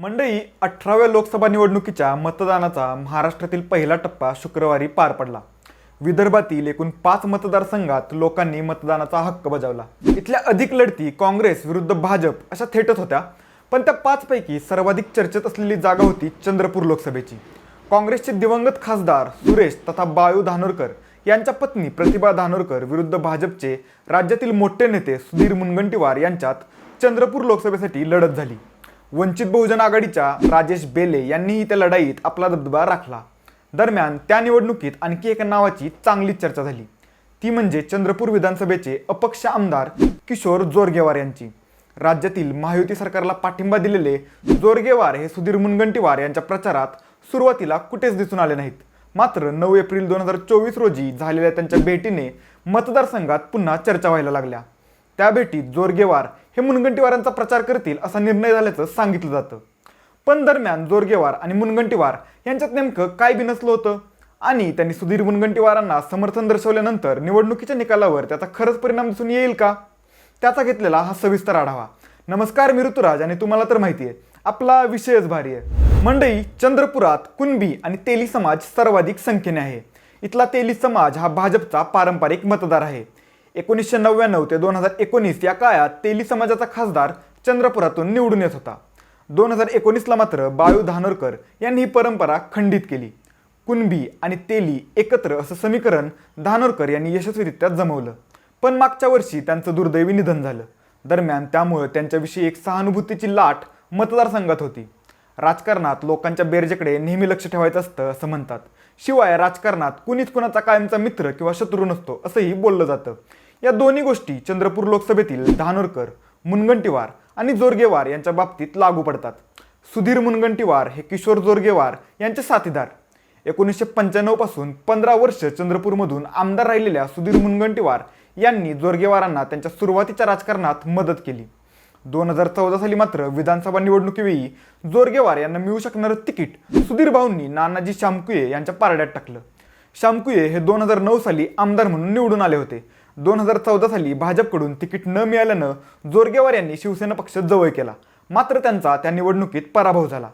मंडई अठराव्या लोकसभा निवडणुकीच्या मतदानाचा महाराष्ट्रातील पहिला टप्पा शुक्रवारी पार पडला. विदर्भातील एकूण पाच मतदारसंघात लोकांनी मतदानाचा हक्क बजावला. इथल्या अधिक लढती काँग्रेस विरुद्ध भाजप अशा थेटत होत्या पण त्या पाचपैकी सर्वाधिक चर्चेत असलेली जागा होती चंद्रपूर लोकसभेची. काँग्रेसचे दिवंगत खासदार सुरेश तथा बाळू धानोरकर यांच्या पत्नी प्रतिभा धानोरकर विरुद्ध भाजपचे राज्यातील मोठे नेते सुधीर मुनगंटीवार यांच्यात चंद्रपूर लोकसभेसाठी लढत झाली. वंचित बहुजन आघाडीच्या राजेश बेले यांनीही त्या लढाईत आपला दबदबा राखला. दरम्यान त्या निवडणुकीत आणखी एका नावाची चांगलीच चर्चा झाली. ती म्हणजे चंद्रपूर विधानसभेचे अपक्ष आमदार किशोर जोरगेवार यांची. राज्यातील महायुती सरकारला पाठिंबा दिलेले जोरगेवार हे सुधीर मुनगंटीवार यांच्या प्रचारात सुरुवातीला कुठेच दिसून आले नाहीत. मात्र नऊ एप्रिल दोन हजार चोवीस रोजी झालेल्या त्यांच्या भेटीने मतदारसंघात पुन्हा चर्चा व्हायला लागल्या. त्या भेटीत जोरगेवार हे मुनगंटीवारांचा प्रचार करतील असा निर्णय झाल्याचं सांगितलं जातं. पण दरम्यान जोरगेवार आणि मुनगंटीवार यांच्यात नेमकं काय बिनसलं होतं. आणि त्यांनी सुधीर मुनगंटीवारांना समर्थन दर्शवल्यानंतर निवडणुकीच्या निकालावर त्याचा खरंच परिणाम दिसून येईल का? त्याचा घेतलेला हा सविस्तर आढावा. नमस्कार मी ऋतुराज आणि तुम्हाला तर माहिती आहे. आपला विषयच भारी आहे. मंडई चंद्रपुरात कुणबी आणि तेली समाज सर्वाधिक संख्येने आहे. इथला तेली समाज हा भाजपचा पारंपरिक मतदार आहे. एकोणीसशे नव्याण्णव ते दोन हजार एकोणीस या काळात तेली समाजाचा खासदार चंद्रपुरातून निवडून येत होता. दोन हजार एकोणीसला मात्र बाळू धानोरकर यांनी ही परंपरा खंडित केली. कुणबी आणि तेली एकत्र असं समीकरण धानोरकर यांनी यशस्वीरित्या जमवलं. पण मागच्या वर्षी त्यांचं दुर्दैवी निधन झालं. दरम्यान त्यामुळे त्यांच्याविषयी एक सहानुभूतीची लाट मतदारसंघात होती. राजकारणात लोकांच्या बेरजेकडे नेहमी लक्ष ठेवायचं असतं असं म्हणतात. शिवाय राजकारणात कुणीच कुणाचा कायमचा मित्र किंवा शत्रू नसतो असंही बोललं जातं. या दोन्ही गोष्टी चंद्रपूर लोकसभेतील धानोरकर मुनगंटीवार आणि जोरगेवार यांच्या बाबतीत लागू पडतात. सुधीर मुनगंटीवार हे किशोर जोरगेवार यांचे साथीदार. एकोणीसशे पंच्याण्णवपासून पंधरा वर्ष चंद्रपूरमधून आमदार राहिलेल्या सुधीर मुनगंटीवार यांनी जोरगेवारांना त्यांच्या सुरुवातीच्या राजकारणात मदत केली. दोन हजार चौदा साली मात्र विधानसभा निवडणुकीवेळी जोरगेवार यांना मिळू शकणारं तिकीट सुधीर भाऊंनी नानाजी शामकुये यांच्या पारड्यात टाकलं. शामकुये हे दोन हजार नऊ साली आमदार म्हणून निवडून आले होते. दोन हजार चौदा साली भाजपकडून तिकीट न मिळाल्यानं जोरगेवार यांनी शिवसेना पक्ष जवळ केला. मात्र त्यांचा त्या निवडणुकीत पराभव झाला.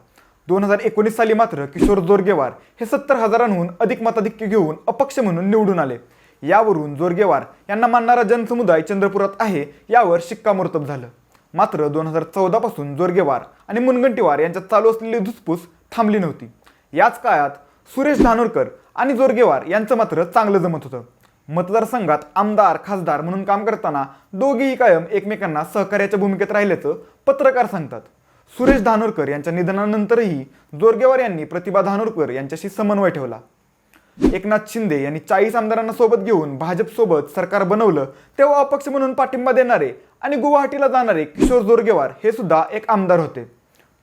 दोन हजार एकोणीस साली मात्र किशोर जोरगेवार हे सत्तर हजारांहून अधिक मताधिक्य घेऊन अपक्ष म्हणून निवडून आले. यावरून जोरगेवार यांना मानणारा जनसमुदाय चंद्रपुरात आहे यावर शिक्कामोर्तब झालं. मात्र दोन हजार चौदा पासून जोरगेवार आणि मुनगंटीवार यांच्यात चालू असलेली धुसफूस थांबली नव्हती. याच काळात सुरेश धानोरकर आणि जोरगेवार यांचं मात्र चांगलं जमत होतं. मतदारसंघात आमदार खासदार म्हणून काम करताना दोघेही कायम एकमेकांना सहकार्याच्या भूमिकेत राहिल्याचं पत्रकार सांगतात. सुरेश धानोरकर यांच्या निधनानंतरही जोरगेवार यांनी प्रतिभा धानोरकर यांच्याशी समन्वय ठेवला. एकनाथ शिंदे यांनी चाळीस आमदारांना सोबत घेऊन भाजपसोबत सरकार बनवलं तेव्हा अपक्ष म्हणून पाठिंबा देणारे आणि गुवाहाटीला जाणारे किशोर जोरगेवार हे सुद्धा एक आमदार होते.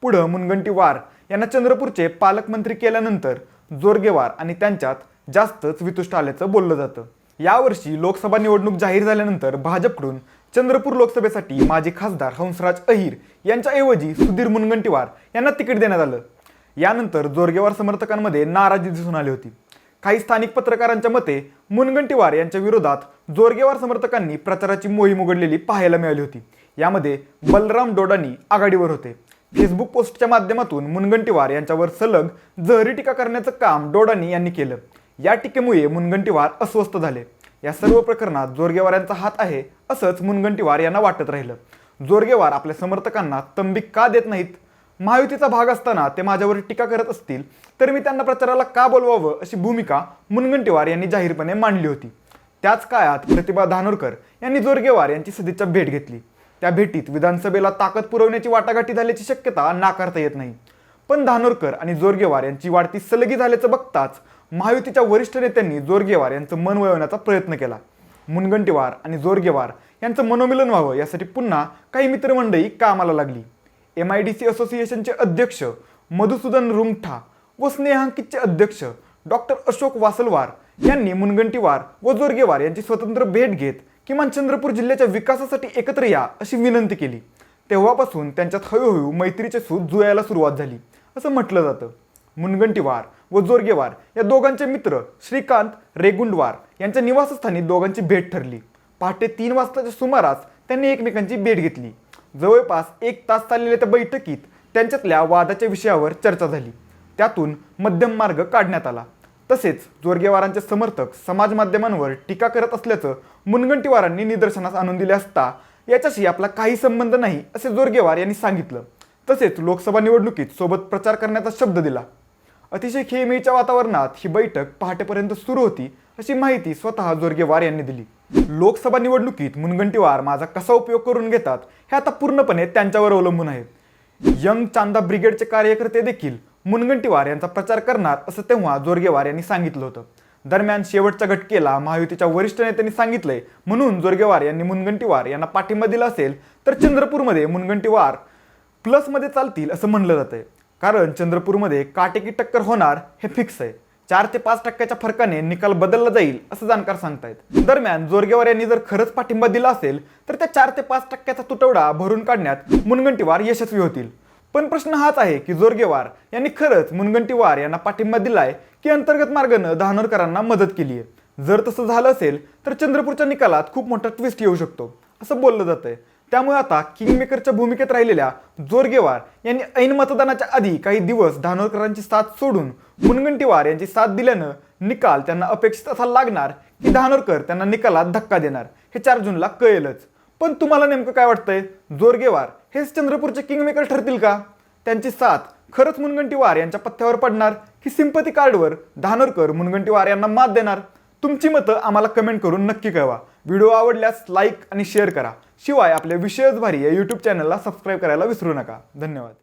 पुढं मुनगंटीवार यांना चंद्रपूरचे पालकमंत्री केल्यानंतर जोरगेवार आणि त्यांच्यात जास्तच वितुष्ट आल्याचं बोललं जातं. यावर्षी लोकसभा निवडणूक जाहीर झाल्यानंतर भाजपकडून चंद्रपूर लोकसभेसाठी माजी खासदार हंसराज अहिर यांच्याऐवजी सुधीर मुनगंटीवार यांना तिकीट देण्यात आलं. यानंतर जोरगेवार समर्थकांमध्ये नाराजी दिसून आली होती. काही स्थानिक पत्रकारांच्या मते मुनगंटीवार यांच्या विरोधात जोरगेवार समर्थकांनी प्रचाराची मोहीम उघडलेली पाहायला मिळाली होती. यामध्ये बलराम डोडानी आघाडीवर होते. फेसबुक पोस्टच्या माध्यमातून मुनगंटीवार यांच्यावर सलग जहरी टीका करण्याचं काम डोडानी यांनी केलं. या टीकेमुळे मुनगंटीवार अस्वस्थ झाले. या सर्व प्रकरणात जोरगेवार यांचा हात आहे असंच मुनगंटीवार यांना वाटत राहिलं. जोरगेवार आपल्या समर्थकांना तंबी का देत नाहीत? महायुतीचा भाग असताना ते माझ्यावर टीका करत असतील तर मी त्यांना प्रचाराला का बोलवावं अशी भूमिका मुनगंटीवार यांनी जाहीरपणे मांडली होती. त्याच काळात प्रतिभा धानोरकर यांनी जोरगेवार यांची सदिच्छा भेट घेतली. त्या भेटीत विधानसभेला ताकद पुरवण्याची वाटाघाटी झाल्याची शक्यता नाकारता येत नाही. पण धानोरकर आणि जोरगेवार यांची वाढती सलगी झाल्याचं बघताच महायुतीच्या वरिष्ठ नेत्यांनी जोरगेवार यांचं मन वळवण्याचा प्रयत्न केला. मुनगंटीवार आणि जोरगेवार यांचं मनोमिलन व्हावं यासाठी पुन्हा काही मित्रमंडळी कामाला लागली. एम आय डी सी असोसिएशनचे अध्यक्ष मधुसूदन रुंगठा व स्नेहांकितचे अध्यक्ष डॉक्टर अशोक वासलवार यांनी मुनगंटीवार व जोरगेवार यांची स्वतंत्र भेट घेत किमान चंद्रपूर जिल्ह्याच्या विकासासाठी एकत्र या अशी विनंती केली. तेव्हापासून त्यांच्यात हळूहळू मैत्रीचे सूत जुळायला सुरुवात झाली. असं म्हटलं जातं. मुनगंटीवार व जोरगेवार या दोघांचे मित्र श्रीकांत रेगुंडवार यांच्या निवासस्थानी दोघांची भेट ठरली. पहाटे तीन वाजताच्या सुमारास त्यांनी एकमेकांची भेट घेतली. जवळपास एक तास चाललेल्या त्या बैठकीत त्यांच्यातल्या वादाच्या विषयावर चर्चा झाली. त्यातून मध्यम मार्ग काढण्यात आला. तसेच जोरगेवारांचे समर्थक समाज माध्यमांवर टीका करत असल्याचं मुनगंटीवारांनी निदर्शनास आणून दिले असता याच्याशी आपला काही संबंध नाही असे जोरगेवार यांनी सांगितलं. तसेच लोकसभा निवडणुकीत सोबत प्रचार करण्याचा शब्द दिला. अतिशय खेळीमेळीच्या वातावरणात ही बैठक पहाटेपर्यंत सुरू होती अशी माहिती स्वतः जोरगेवार यांनी दिली. लोकसभा निवडणुकीत मुनगंटीवार माझा कसा उपयोग करून घेतात हे आता पूर्णपणे त्यांच्यावर अवलंबून आहे. यंग चांदा ब्रिगेडचे कार्यकर्ते देखील मुनगंटीवार यांचा प्रचार करणार असं तेव्हा जोरगेवार यांनी सांगितलं होतं. दरम्यान शेवटच्या घटकेला महायुतीच्या वरिष्ठ नेत्यांनी सांगितलंय म्हणून जोरगेवार यांनी मुनगंटीवार यांना पाठिंबा दिला असेल तर चंद्रपूरमध्ये मुनगंटीवार प्लसमध्ये चालतील असं म्हणलं जातंय. कारण चंद्रपूरमध्ये काटेकी टक्कर होणार हे फिक्स आहे. चार ते पाच टक्क्याच्या फरकाने निकाल बदलला जाईल असं जाणकार सांगतायत. दरम्यान जोरगेवार यांनी जर खरंच पाठिंबा दिला असेल तर त्या चार ते पाच टक्क्याचा तुटवडा भरून काढण्यात मुनगंटीवार यशस्वी होतील. पण प्रश्न हाच आहे की जोरगेवार यांनी खरंच मुनगंटीवार यांना पाठिंबा दिलाय की अंतर्गत मार्गानं दहानोरकरांना मदत केली आहे जर तसं झालं असेल तर चंद्रपूरच्या निकालात खूप मोठा ट्विस्ट येऊ शकतो असं बोललं जातंय. त्यामुळे आता किंगमेकरच्या भूमिकेत राहिलेल्या जोरगेवार यांनी ऐन मतदानाच्या आधी काही दिवस धानोरकरांची साथ सोडून मुनगंटीवार यांची साथ दिल्यानं निकाल त्यांना अपेक्षित असा लागणार की धानोरकर त्यांना निकालात धक्का देणार. हे चार जूनला कळेलच. पण तुम्हाला नेमकं काय वाटतंय? जोरगेवार हेच चंद्रपूरचे किंगमेकर ठरतील का? त्यांची साथ खरंच मुनगंटीवार यांच्या पथ्यावर पडणार की सिंपती कार्डवर धानोरकर मुनगंटीवार यांना मात देणार? तुमची मतं आम्हाला कमेंट करून नक्की कळवा. व्हिडिओ आवडल्यास लाईक आणि शेअर करा. शिवाय आपल्या विषयच भारी या यूट्यूब चॅनलला सबस्क्राईब करायला विसरू नका. धन्यवाद.